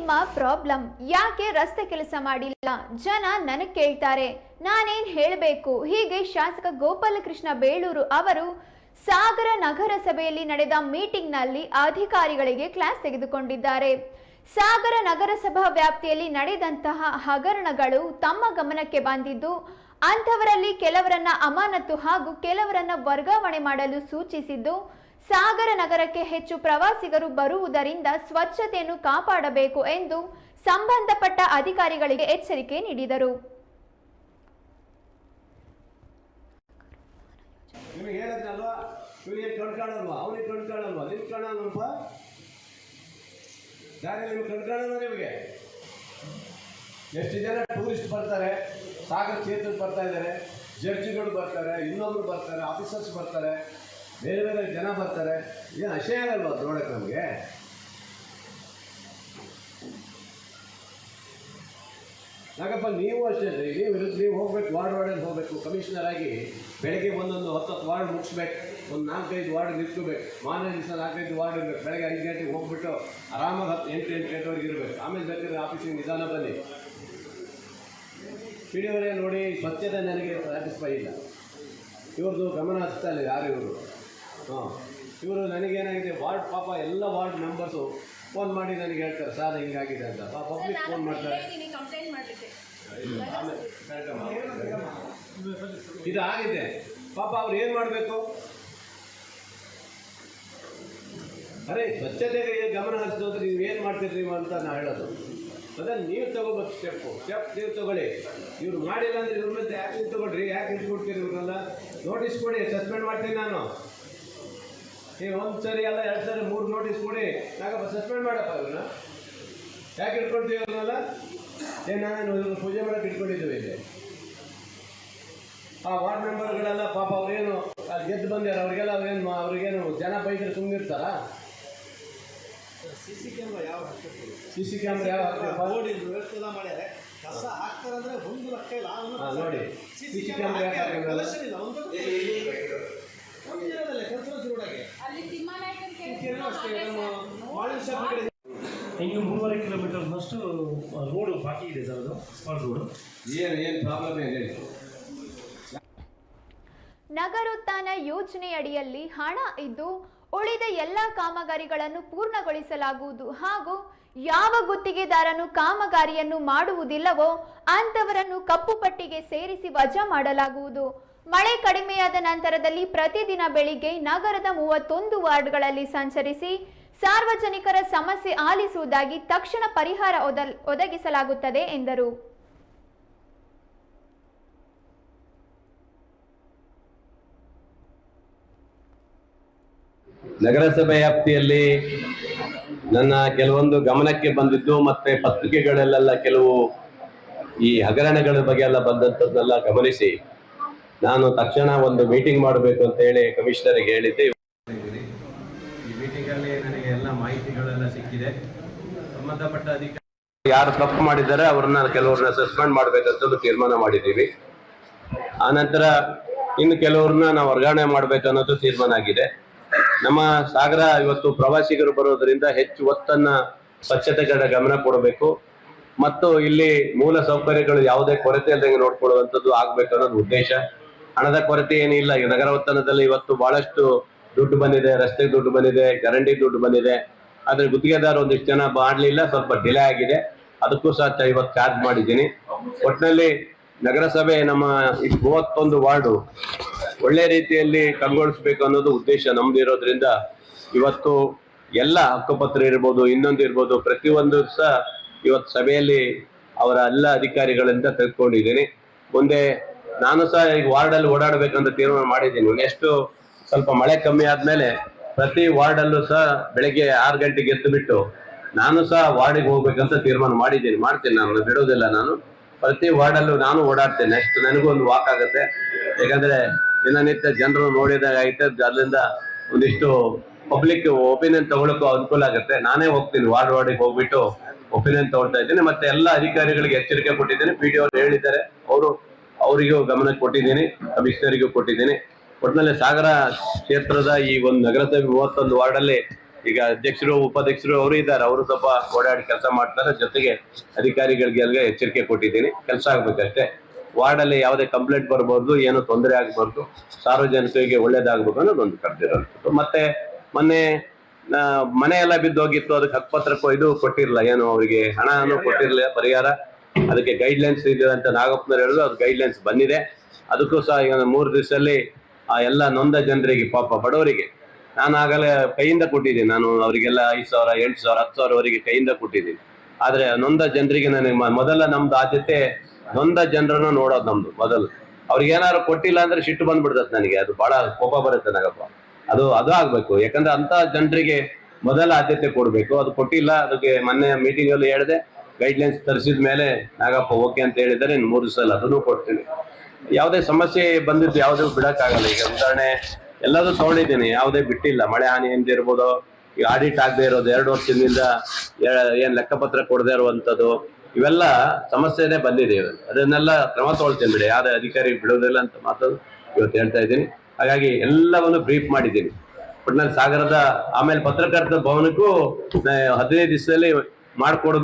ನಿಮ್ಮ ಪ್ರಾಬ್ಲಮ್. ಯಾಕೆ ರಸ್ತೆ ಕೆಲಸ ಮಾಡಿಲ್ಲ? ಜನ ನನಗೆ ಕೇಳ್ತಾರೆ. ನಾನೇನ್ ಹೇಳಬೇಕು? ಹೀಗೆ ಶಾಸಕ ಗೋಪಾಲಕೃಷ್ಣ ಬೇಳೂರು ಅವರು ಸಾಗರ ನಗರಸಭೆಯಲ್ಲಿ ನಡೆದ ಮೀಟಿಂಗ್ನಲ್ಲಿ ಅಧಿಕಾರಿಗಳಿಗೆ ಕ್ಲಾಸ್ ತೆಗೆದುಕೊಂಡಿದ್ದಾರೆ. ಸಾಗರ ನಗರಸಭಾ ವ್ಯಾಪ್ತಿಯಲ್ಲಿ ನಡೆದಂತಹ ಹಗರಣಗಳು ತಮ್ಮ ಗಮನಕ್ಕೆ ಬಂದಿದ್ದು ಅಂಥವರಲ್ಲಿ ಕೆಲವರನ್ನ ಅಮಾನತು ಹಾಗೂ ಕೆಲವರನ್ನ ವರ್ಗಾವಣೆ ಮಾಡಲು ಸೂಚಿಸಿದ್ದು, ಸಾಗರ ನಗರಕ್ಕೆ ಹೆಚ್ಚು ಪ್ರವಾಸಿಗರು ಬರುವುದರಿಂದ ಸ್ವಚ್ಛತೆಯನ್ನು ಕಾಪಾಡಬೇಕು ಎಂದು ಸಂಬಂಧಪಟ್ಟ ಅಧಿಕಾರಿಗಳಿಗೆ ಎಚ್ಚರಿಕೆ ನೀಡಿದರು. ಎಷ್ಟು ಜನ ಟೂರಿಸ್ಟ್ ಬರ್ತಾರೆ? ಸಾಗರ ಕ್ಷೇತ್ರಕ್ಕೆ ಬರ್ತಾ ಇದ್ದಾರೆ. ಜಡ್ಜ್ಗಳು ಬರ್ತಾರೆ, ಇನ್ನೊಬ್ರು ಬರ್ತಾರೆ, ಆಫೀಸರ್ಸ್ ಬರ್ತಾರೆ, ಬೇರೆ ಬೇರೆ ಜನ ಬರ್ತಾರೆ. ಏನು ಅಶಯ ಅಲ್ವಾ ನೋಡಕ್ಕೆ ನಮಗೆ? ಯಾಕಪ್ಪ ನೀವು ಅಷ್ಟೇ ನೀವು ನೀವು ಹೋಗ್ಬೇಕು, ವಾರ್ಡ್ ವಾರ್ಡಲ್ಲಿ ಹೋಗಬೇಕು. ಕಮಿಷನರ್ ಆಗಿ ಬೆಳಗ್ಗೆ ಒಂದೊಂದು ಹತ್ತು ವಾರ್ಡ್ ಮುಗಿಸ್ಬೇಕು. ಒಂದು ನಾಲ್ಕೈದು ವಾರ್ಡ್ ನಿಂತ್ಕೋಬೇಕು. ಮಾರನೇ ದಿವಸ ನಾಲ್ಕೈದು ವಾರ್ಡ್ ಇರಬೇಕು. ಬೆಳಗ್ಗೆ ಐದು ಗಂಟೆಗೆ ಹೋಗ್ಬಿಟ್ಟು ಆರಾಮಾಗಿ ಹತ್ತು, ಎಂಟು ಎಂಟು ಗಂಟೆವರೆಗೆ ಇರಬೇಕು. ಆಮೇಲೆ ಬೇಕಾದ್ರೆ ಆಫೀಸಿಗೆ ನಿಧಾನ ಬನ್ನಿ. ಪಿಡಿಯವರೇ ನೋಡಿ ಸ್ವಚ್ಛತೆ ನನಗೆ ಸ್ಯಾಟಿಸ್ಫೈ ಇಲ್ಲ. ಇವ್ರದ್ದು ಗಮನ ಹಚ್ತಾ ಇಲ್ಲ ಯಾರು ಇವರು? ಹಾಂ. ಇವರು ನನಗೇನಾಗಿದೆ ವಾರ್ಡ್ ಪಾಪ ಎಲ್ಲ ವಾರ್ಡ್ ಮೆಂಬರ್ಸು ಫೋನ್ ಮಾಡಿ ನನಗೆ ಹೇಳ್ತಾರೆ ಸರ್ ಹಿಂಗಾಗಿದೆ ಅಂತ. ಪಬ್ಲಿಕ್ ಫೋನ್ ಮಾಡ್ತಾರೆ. ಇದು ಆಗಿದೆ ಪಾಪ ಅವ್ರು ಏನು ಮಾಡಬೇಕು? ಅರೆ ಸ್ವಚ್ಛತೆಗೆ ಗಮನ ಹರಿಸೋದ್ರೆ ನೀವು ಏನು ಮಾಡ್ತಿದ್ರಿ ಅಂತ ನಾನು ಹೇಳೋದು. ಅದನ್ನು ನೀವು ತಗೋಬೇಕು ಸ್ಟೆಪ್ಪು ಸ್ಟೆಪ್ ನೀವು ತಗೊಳ್ಳಿ. ಇವ್ರು ಮಾಡಿಲ್ಲ ಅಂದರೆ ಇವ್ರ ಮತ್ತೆ ಯಾಕೆ ನೀವು ತಗೊಳ್ರಿ? ಯಾಕೆ ಇಟ್ಬಿಡ್ತೀರಿ ಇವ್ರನ್ನೆಲ್ಲ? ನೋಟಿಸ್ ಕೊಡಿ ಸಸ್ಪೆಂಡ್ ಮಾಡ್ತೀನಿ ನಾನು. ನೀವು ಒಂದು ಸರಿ ಅಲ್ಲ, ಎರಡು ಸರಿ, ಮೂರು ನೋಟಿಸ್ ಕೊಡಿ. ನಾಗಪ್ಪ ಸಸ್ಪೆಂಡ್ ಮಾಡಪ್ಪ ಇವ್ರನ್ನ. ಯಾಕೆ ಇಟ್ಕೊಳ್ತೀವಿ ಇವ್ರನ್ನೆಲ್ಲ? ಏನು ನಾನು ಇವ್ರನ್ನ ಪೂಜೆ ಮಾಡಕ್ಕೆ ಇಟ್ಕೊಂಡಿದ್ದೀವಿ ಇಲ್ಲಿ. ಆ ವಾರ್ಡ್ ಮೆಂಬರ್ಗಳೆಲ್ಲ ಪಾಪ ಅವ್ರೇನು, ಅಲ್ಲಿ ಗೆದ್ದು ಬಂದ್ಯಾರ ಅವ್ರಿಗೆಲ್ಲ ಅವ್ರೇನು, ಅವ್ರಿಗೇನು ಜನ ಬೈದ್ರೆ ಸುಮ್ಮನಿರ್ತಾರ ಸಿ ಸಿ ಕ್ಯಾಮ್ರಾ ಯಾವ ಹಾಕ್ಬೇಕು? ಸಿ ಸಿ ಕ್ಯಾಮ್ರಾ ಯಾವ ಹಾಕ್ಬೇಕು? ರೋಡ್ ಇದು ವ್ಯವಸ್ಥೆ ಮಾಡ್ಯಾರೆ. ಕಸ ಹಾಕ್ತಾರಂದ್ರೆ ಒಂದು ಲಕ್ಷ ಇಲ್ಲ ನೋಡಿ. C C camera? ಕಲೆಕ್ಷನ್ ಇಲ್ಲ ಒಂದು ಒಂದು ಇರೋದಲ್ಲ ರೋಡಾಗೆ ಶಾಪ್ ಕಡೆ ಹಿಂಗೆ ಮೂರುವರೆ ಕಿಲೋಮೀಟರ್ನಷ್ಟು ರೋಡ್ ಬಾಕಿ ಇದೆ ಸರ್ ಅದು ಸ್ಮಾರ್ಟ್ ರೋಡ್ ಏನು ಏನು ಪ್ರಾಬ್ಲಮ್ ಏನು ಹೇಳಿ? ನಗರೋತ್ಥಾನ ಯೋಜನೆಯಡಿಯಲ್ಲಿ ಹಣ ಇದ್ದು ಉಳಿದ ಎಲ್ಲ ಕಾಮಗಾರಿಗಳನ್ನು ಪೂರ್ಣಗೊಳಿಸಲಾಗುವುದು ಹಾಗೂ ಯಾವ ಗುತ್ತಿಗೆದಾರನು ಕಾಮಗಾರಿಯನ್ನು ಮಾಡುವುದಿಲ್ಲವೋ ಅಂತವರನ್ನು ಕಪ್ಪು ಪಟ್ಟಿಗೆ ಸೇರಿಸಿ ವಜಾ ಮಾಡಲಾಗುವುದು. ಮಳೆ ಕಡಿಮೆಯಾದ ನಂತರದಲ್ಲಿ ಪ್ರತಿದಿನ ಬೆಳಿಗ್ಗೆ ನಗರದ ಮೂವತ್ತೊಂದು ವಾರ್ಡ್ಗಳಲ್ಲಿ ಸಂಚರಿಸಿ ಸಾರ್ವಜನಿಕರ ಸಮಸ್ಯೆ ಆಲಿಸುವುದಾಗಿ ತಕ್ಷಣ ಪರಿಹಾರ ಒದಗಿಸಲಾಗುತ್ತದೆ ಎಂದರು. ನಗರಸಭೆ ವ್ಯಾಪ್ತಿಯಲ್ಲಿ ನನ್ನ ಕೆಲವೊಂದು ಗಮನಕ್ಕೆ ಬಂದಿದ್ದು ಮತ್ತೆ ಪತ್ರಿಕೆಗಳಲ್ಲೆಲ್ಲ ಕೆಲವು ಈ ಹಗರಣಗಳ ಬಗ್ಗೆ ಎಲ್ಲ ಬಂದಂಥದ್ದನ್ನೆಲ್ಲ ಗಮನಿಸಿ. ನಾನು ತಕ್ಷಣ ಒಂದು ಮೀಟಿಂಗ್ ಮಾಡಬೇಕು ಅಂತ ಹೇಳಿ ಕಮಿಷನರ್ಗೆ ಹೇಳಿದ್ದೆ. ಈ ಮೀಟಿಂಗಲ್ಲಿ ನನಗೆ ಎಲ್ಲ ಮಾಹಿತಿಗಳೆಲ್ಲ ಸಿಕ್ಕಿದೆ. ಸಂಬಂಧಪಟ್ಟ ಅಧಿಕಾರಿ ಯಾರು ತಪ್ಪು ಮಾಡಿದ್ದಾರೆ ಅವ್ರನ್ನ ಕೆಲವ್ರನ್ನ ಸಸ್ಪೆಂಡ್ ಮಾಡಬೇಕಂತ ತೀರ್ಮಾನ ಮಾಡಿದ್ದೀವಿ. ಆನಂತರ ಇನ್ನು ಕೆಲವ್ರನ್ನ ನಾವು ವರ್ಗಾವಣೆ ಮಾಡ್ಬೇಕನ್ನೋದು ತೀರ್ಮಾನ ಆಗಿದೆ. ನಮ್ಮ ಸಾಗರ ಇವತ್ತು ಪ್ರವಾಸಿಗರು ಬರೋದ್ರಿಂದ ಹೆಚ್ಚು ಒತ್ತನ್ನ ಸ್ವಚ್ಛತೆ ಕಡೆ ಗಮನ ಕೊಡಬೇಕು. ಮತ್ತು ಇಲ್ಲಿ ಮೂಲ ಸೌಕರ್ಯಗಳು ಯಾವುದೇ ಕೊರತೆ ಇಲ್ಲದಂಗೆ ನೋಡ್ಕೊಳ್ಳುವಂಥದ್ದು ಆಗ್ಬೇಕು ಅನ್ನೋದು ಉದ್ದೇಶ. ಹಣದ ಕೊರತೆ ಏನಿಲ್ಲ ನಗರ ಒತ್ತನದಲ್ಲಿ ಇವತ್ತು ಬಹಳಷ್ಟು ದುಡ್ಡು ಬಂದಿದೆ. ರಸ್ತೆಗೆ ದುಡ್ಡು ಬಂದಿದೆ. ಚರಂಡಿ ದುಡ್ಡು ಬಂದಿದೆ. ಆದ್ರೆ ಗುತ್ತಿಗೆದಾರ ಒಂದಿಷ್ಟು ಜನ ಮಾಡಲಿಲ್ಲ ಸ್ವಲ್ಪ ಡಿಲೇ ಆಗಿದೆ. ಅದಕ್ಕೂ ಸಹ ಇವತ್ತು ಚಾರ್ಜ್ ಮಾಡಿದ್ದೀನಿ. ಒಟ್ಟಿನಲ್ಲಿ ನಗರಸಭೆ ನಮ್ಮ ಮೂವತ್ತೊಂದು ವಾರ್ಡು ಒಳ್ಳೆ ರೀತಿಯಲ್ಲಿ ಕಂಗೊಳಿಸ್ಬೇಕು ಅನ್ನೋದು ಉದ್ದೇಶ ನಮ್ದು ಇವತ್ತು ಎಲ್ಲ ಹಕ್ಕುಪತ್ರ ಇರ್ಬೋದು, ಇನ್ನೊಂದು ಇರ್ಬೋದು, ಪ್ರತಿಯೊಂದು ಸಹ ಇವತ್ತು ಸಭೆಯಲ್ಲಿ ಅವರ ಎಲ್ಲ ಅಧಿಕಾರಿಗಳಿಂದ ತೆಗೆದುಕೊಂಡಿದ್ದೀನಿ. ಮುಂದೆ ನಾನು ಸಹ ಈಗ ವಾರ್ಡಲ್ಲಿ ಓಡಾಡಬೇಕಂತ ತೀರ್ಮಾನ ಮಾಡಿದ್ದೀನಿ. ನೆಕ್ಸ್ಟ್ ಸ್ವಲ್ಪ ಮಳೆ ಕಮ್ಮಿ ಆದ್ಮೇಲೆ ಪ್ರತಿ ವಾರ್ಡಲ್ಲೂ ಸಹ ಬೆಳಗ್ಗೆ ಆರು ಗಂಟೆಗೆ ಎದ್ದು ಬಿಟ್ಟು ನಾನು ಸಹ ವಾರ್ಡಿಗೆ ಹೋಗ್ಬೇಕಂತ ತೀರ್ಮಾನ ಮಾಡಿದ್ದೀನಿ. ಮಾಡ್ತೀನಿ ನಾನು ಬಿಡೋದಿಲ್ಲ ನಾನು. ಪ್ರತಿ ವಾರ್ಡಲ್ಲೂ ನಾನು ಓಡಾಡ್ತೇನೆ. ನೆಕ್ಸ್ಟ್ ನನಗೂ ಒಂದು ವಾಕ್ ಆಗುತ್ತೆ. ಯಾಕಂದ್ರೆ ದಿನನಿತ್ಯ ಜನರು ನೋಡಿದಾಗ ಐತೆ ಅದರಿಂದ ಒಂದಿಷ್ಟು ಪಬ್ಲಿಕ್ ಒಪಿನಿಯನ್ ತಗೊಳಕ್ಕೂ ಅನುಕೂಲ ಆಗುತ್ತೆ. ನಾನೇ ಹೋಗ್ತೀನಿ, ವಾರ್ಡ್ ವಾರ್ಡಿಗೆ ಹೋಗ್ಬಿಟ್ಟು ಒಪಿನಿಯನ್ ತಗೊಳ್ತಾ ಇದ್ದೀನಿ. ಮತ್ತೆ ಎಲ್ಲ ಅಧಿಕಾರಿಗಳಿಗೆ ಎಚ್ಚರಿಕೆ ಕೊಟ್ಟಿದ್ದೀನಿ. ಪಿ ಡಿ ಅವರು ಹೇಳಿದ್ದಾರೆ. ಅವರು, ಅವರಿಗೂ ಗಮನ ಕೊಟ್ಟಿದ್ದೀನಿ. ಕಮಿಷನರಿಗೂ ಕೊಟ್ಟಿದ್ದೀನಿ. ಒಟ್ಟಿನಲ್ಲಿ ಸಾಗರ ಕ್ಷೇತ್ರದ ಈ ಒಂದು ನಗರಸಭೆ ಮೂವತ್ತೊಂದು ವಾರ್ಡಲ್ಲಿ ಈಗ ಅಧ್ಯಕ್ಷರು, ಉಪಾಧ್ಯಕ್ಷರು ಅವರು ಇದ್ದಾರೆ. ಅವರು ಸ್ವಲ್ಪ ಓಡಾಡಿ ಕೆಲಸ ಮಾಡ್ತಾರೆ. ಜೊತೆಗೆ ಅಧಿಕಾರಿಗಳಿಗೆಲ್ಲ ಎಚ್ಚರಿಕೆ ಕೊಟ್ಟಿದ್ದೀನಿ. ಕೆಲಸ ಆಗ್ಬೇಕಷ್ಟೇ. ವಾರ್ಡಲ್ಲಿ ಯಾವುದೇ ಕಂಪ್ಲೇಂಟ್ ಬರಬಾರ್ದು ಏನು ತೊಂದರೆ ಆಗಬಾರ್ದು, ಸಾರ್ವಜನಿಕರಿಗೆ ಒಳ್ಳೇದಾಗಬೇಕು ಅನ್ನೋದು ಒಂದು ಕರೆದಿರೋದು ಮತ್ತೆ ಮೊನ್ನೆ ಮನೆ ಎಲ್ಲ ಬಿದ್ದೋಗಿತ್ತು ಅದಕ್ಕೆ ಹಕ್ಕುಪತ್ರಕ್ಕೂ ಇದು ಕೊಟ್ಟಿರಲಿಲ್ಲ ಏನು ಅವರಿಗೆ ಹಣನೂ ಕೊಟ್ಟಿರಲಿಲ್ಲ, ಪರಿಹಾರ. ಅದಕ್ಕೆ ಗೈಡ್ ಲೈನ್ಸ್ ಇದೆ ಅಂತ ನಾಗಪ್ಪನವ್ರು ಹೇಳಿದ್ರು. ಅದು ಗೈಡ್ ಲೈನ್ಸ್ ಬಂದಿದೆ. ಅದಕ್ಕೂ ಸಹ ಈಗ ಮೂರು ದಿವಸದಲ್ಲಿ, ಆ, ಎಲ್ಲ ನೊಂದ ಜನರಿಗೆ, ಪಾಪ ಬಡವರಿಗೆ ನಾನು ಆಗಲೇ ಕೈಯಿಂದ ಕೊಟ್ಟಿದ್ದೀನಿ. ನಾನು ಅವರಿಗೆಲ್ಲ ಐದು ಸಾವಿರ, ಎಂಟು ಸಾವಿರ, ಹತ್ತು ಸಾವಿರವರೆಗೆ ಕೈಯಿಂದ ಕೊಟ್ಟಿದ್ದೀನಿ. ಆದ್ರೆ ನೊಂದ ಜನರಿಗೆ ನನಗೆ ಮೊದಲ ನಮ್ದು ಆದ್ಯತೆ ನೊಂದ ಜನರನ್ನು ನೋಡೋದು ನಮ್ದು ಮೊದಲು. ಅವ್ರಿಗೆ ಏನಾದ್ರು ಕೊಟ್ಟಿಲ್ಲ ಅಂದ್ರೆ ಸಿಟ್ಟು ಬಂದ್ಬಿಡ್ತದೆ ನನಗೆ. ಅದು ಬಹಳ ಕೋಪ ಬರುತ್ತೆ ನಾಗಪ್ಪ ಅದು ಅದು ಆಗ್ಬೇಕು. ಯಾಕಂದ್ರೆ ಅಂತ ಜನರಿಗೆ ಮೊದಲ ಆದ್ಯತೆ ಕೊಡ್ಬೇಕು. ಅದು ಕೊಟ್ಟಿಲ್ಲ, ಅದಕ್ಕೆ ಮೊನ್ನೆ ಮೀಟಿಂಗ್ ಅಲ್ಲಿ ಹೇಳಿದೆ. ಗೈಡ್ ಲೈನ್ಸ್ ತರಿಸಿದ ಮೇಲೆ, ನಾಗಪ್ಪ ಓಕೆ ಅಂತ ಹೇಳಿದರೆ ಮೂರು ಸಲ ಅದನ್ನು ಕೊಡ್ತೀನಿ. ಯಾವುದೇ ಸಮಸ್ಯೆ ಬಂದಿದ್ದು ಯಾವುದೂ ಬಿಡಕ್ಕಾಗಲ್ಲ. ಈಗ ಉದಾಹರಣೆ ಎಲ್ಲದೂ ತಗೊಂಡಿದ್ದೀನಿ, ಯಾವುದೇ ಬಿಟ್ಟಿಲ್ಲ. ಮಳೆ ಹಾನಿ ಇರ್ಬೋದು, ಈ ಆಡಿಟ್ ಆಗದೆ ಇರೋದು, ಎರಡು ವರ್ಷದಿಂದ ಏನ್ ಲೆಕ್ಕಪತ್ರ ಕೊಡದೇ ಇರುವಂತದ್ದು ಇವೆಲ್ಲ ಸಮಸ್ಯೆನೇ ಬಂದಿದೆ. ಅದನ್ನೆಲ್ಲ ಕ್ರಮ ತಗೊಳ್ತೀನಿ ಬಿಡಿ. ಯಾವ್ದೇ ಅಧಿಕಾರಿ ಬಿಡೋದಿಲ್ಲ ಅಂತ ಮಾತು ಇವತ್ತು ಹೇಳ್ತಾ ಇದ್ದೀನಿ. ಹಾಗಾಗಿ ಎಲ್ಲವನ್ನು ಬ್ರೀಫ್ ಮಾಡಿದ್ದೀನಿ. ನಾನು ಸಾಗರದ ಆಮೇಲೆ ಪತ್ರಕರ್ತರ ಭವನಕ್ಕೂ ಹದಿನೈದು ದಿವಸದಲ್ಲಿ ಮಾಡ್ಕೊಡೋದು